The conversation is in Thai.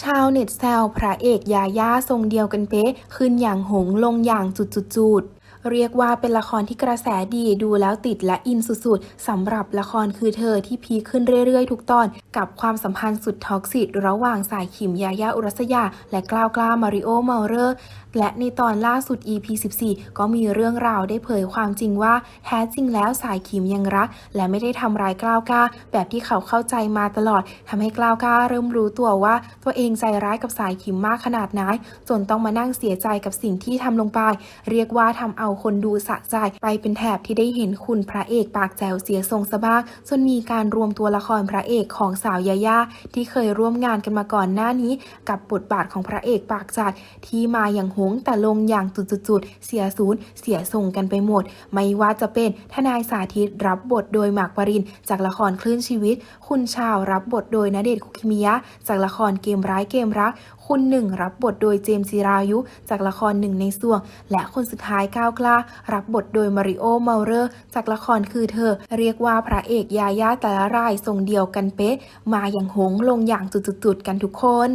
ชาวเน็ตแซวพระเอกยาย่าทรงเดียวกันเป๊ะ ขึ้นอย่างหงลงอย่างจุดๆๆ เรียกว่าเป็นละครที่กระแสดีดูแล้วติดและอินสุดๆสำหรับละครคือเธอที่พีขึ้นเรื่อยๆ ทุกตอน กับความสัมพันธ์สุดท็อกซิกระหว่างสายขิมยายาอุรัสยา และกล้าวกล้ามาริโอเมาเรอร์และในตอนล่าสุด EP 14 ก็มีเรื่องราวได้เผยความจริงว่าแท้จริงแล้วสายขิมยังรัก และไม่ได้ทำร้ายกล้าวกล้า แบบที่เขาเข้าใจมาตลอดทำให้กล้าวกล้าเริ่มรู้ตัวว่า ตัวเองใจร้ายกับสายขิมมากขนาดไหนจนต้องมานั่งเสียใจกับสิ่งที่ทำลงไป เรียกว่าทำเอาคนดูสะใจไปเป็นแถบที่ได้เห็นคุณพระเอกปากแจ๋วเสียทรงสะบ้าจนมีการรวมตัวละครพระเอกของสาวยาย่าที่เคยร่วมงานกันมาก่อนหน้านี้ กับบทบาทของพระเอกปากจัดที่มาอย่างหงแต่ลงอย่างจุดๆเสียศูนย์เสียทรงกันไปหมด ไม่ว่าจะเป็นทนายสาธิตรับบทโดยหมากปรินจากละครคลื่นชีวิต คุณชาวรับบทโดยณเดชน์คุกิมิยะ จากละครเกมร้ายเกมรักคุณหนึ่งรับบทโดยเจมส์จิรายุ จากละครหนึ่งในส่วง และคนสุดท้ายก้าวกล้า รับบทโดยมาริโอเมาเรอร์จากละครคือเธอ เรียกว่าพระเอกยาย่าแต่ละรายทรงเดียวกันเป๊ะ มาอย่างหงลงอย่างจุดๆกันทุกคน